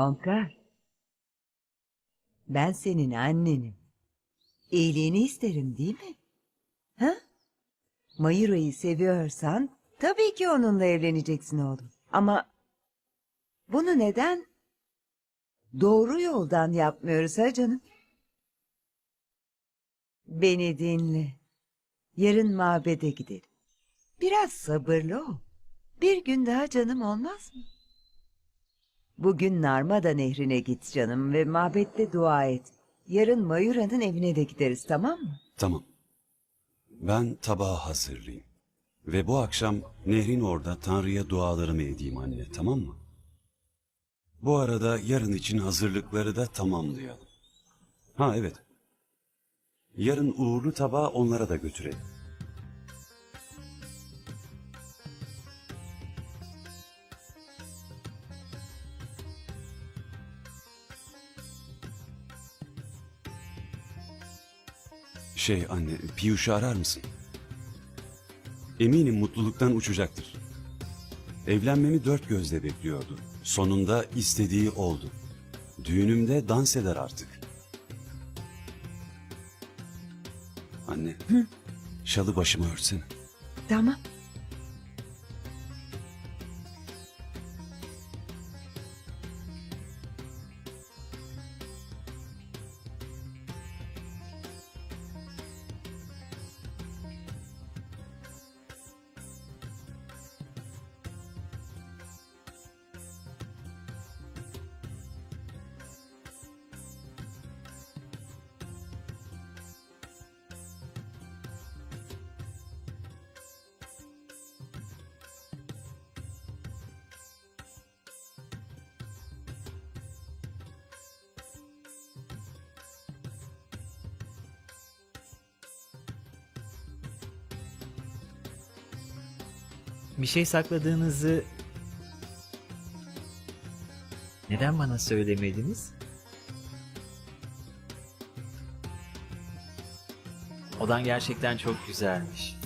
Onkar. Ben senin annenim. İyiliğini isterim değil mi? Ha? Mayura'yı seviyorsan tabii ki onunla evleneceksin oğlum. Ama bunu neden doğru yoldan yapmıyoruz ha canım? Beni dinle. Yarın mabede gidelim. Biraz sabırlı ol. Bir gün daha canım olmaz mı? Bugün Narmada Nehri'ne git canım ve mabette dua et. Yarın Mayura'nın evine de gideriz tamam mı? Tamam. Ben tabağı hazırlayayım. Ve bu akşam nehrin orada Tanrı'ya dualarımı edeyim anne, tamam mı? Bu arada yarın için hazırlıkları da tamamlayalım. Ha evet. Yarın uğurlu tabağı onlara da götürelim. Şey anne, Piyuş'u arar mısın? Eminim mutluluktan uçacaktır. Evlenmemi dört gözle bekliyordu. Sonunda istediği oldu. Düğünümde dans eder artık. Anne, şalı başıma örtsene. Tamam. Bir şey sakladığınızı neden bana söylemediniz? Odan gerçekten çok güzelmiş.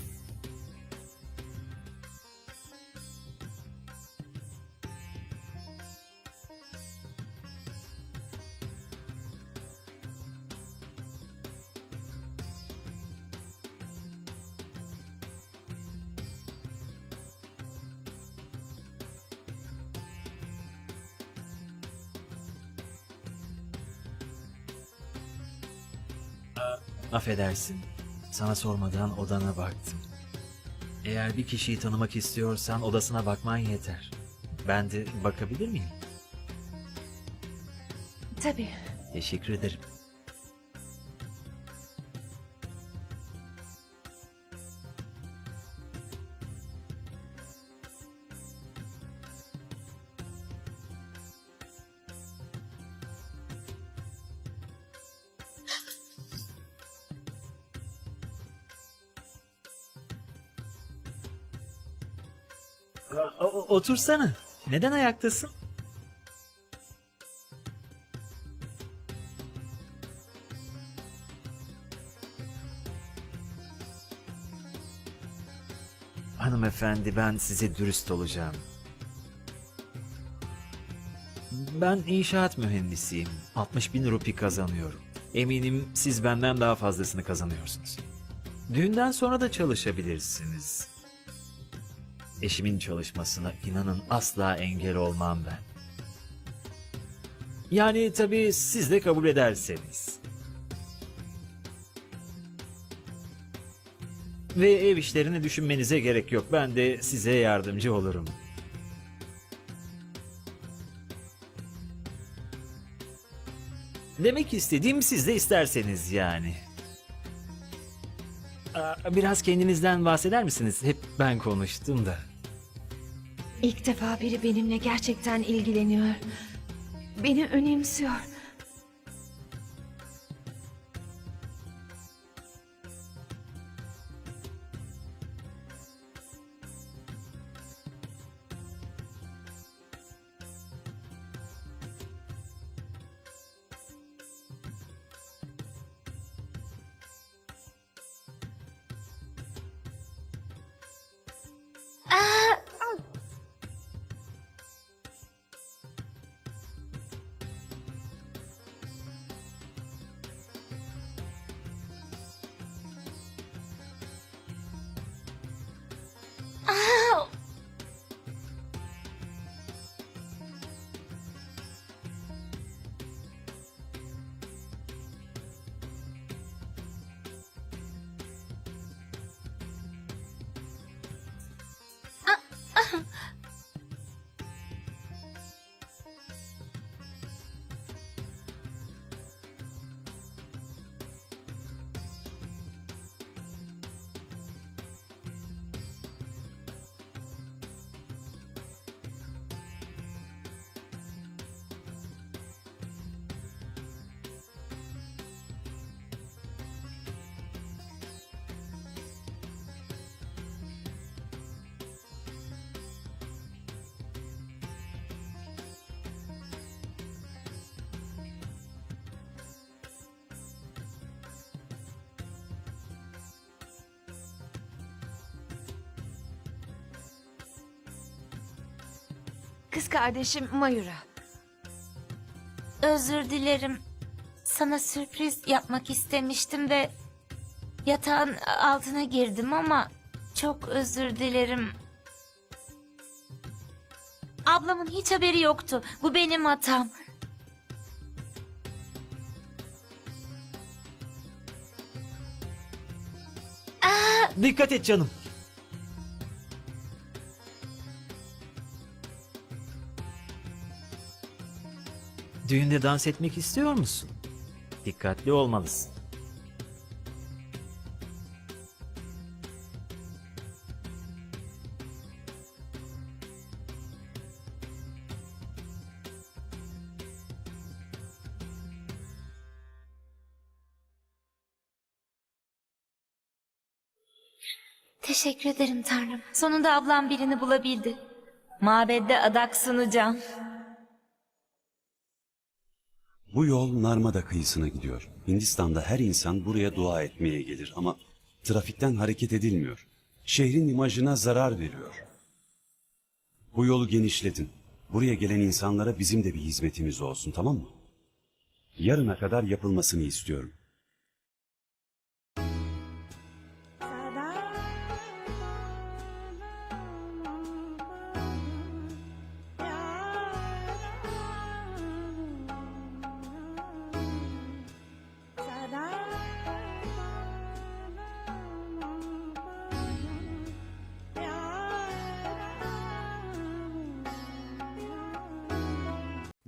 Affedersin. Sana sormadan odana baktım. Eğer bir kişiyi tanımak istiyorsan odasına bakman yeter. Ben de bakabilir miyim? Tabii. Teşekkür ederim. Otursana. Neden ayaktasın? Hanımefendi ben size dürüst olacağım. Ben inşaat mühendisiyim. 60 bin rupi kazanıyorum. Eminim siz benden daha fazlasını kazanıyorsunuz. Düğünden sonra da çalışabilirsiniz. Eşimin çalışmasına inanın asla engel olmam ben. Yani tabii siz de kabul ederseniz. Ve ev işlerini düşünmenize gerek yok. Ben de size yardımcı olurum. Demek istediğim siz de isterseniz yani. Biraz kendinizden bahseder misiniz? Hep ben konuştum da. İlk defa biri benimle gerçekten ilgileniyor. Beni önemsiyor. Kız kardeşim Mayura. Özür dilerim. Sana sürpriz yapmak istemiştim ve yatağın altına girdim ama çok özür dilerim. Ablamın hiç haberi yoktu. Bu benim hatam. Dikkat et canım. Düğünde dans etmek istiyor musun? Dikkatli olmalısın. Teşekkür ederim Tanrım. Sonunda ablam birini bulabildi. Mabedde adak sunacağım. Bu yol Narmada kıyısına gidiyor. Hindistan'da her insan buraya dua etmeye gelir ama trafikten hareket edilmiyor. Şehrin imajına zarar veriyor. Bu yolu genişletin. Buraya gelen insanlara bizim de bir hizmetimiz olsun tamam mı? Yarına kadar yapılmasını istiyorum.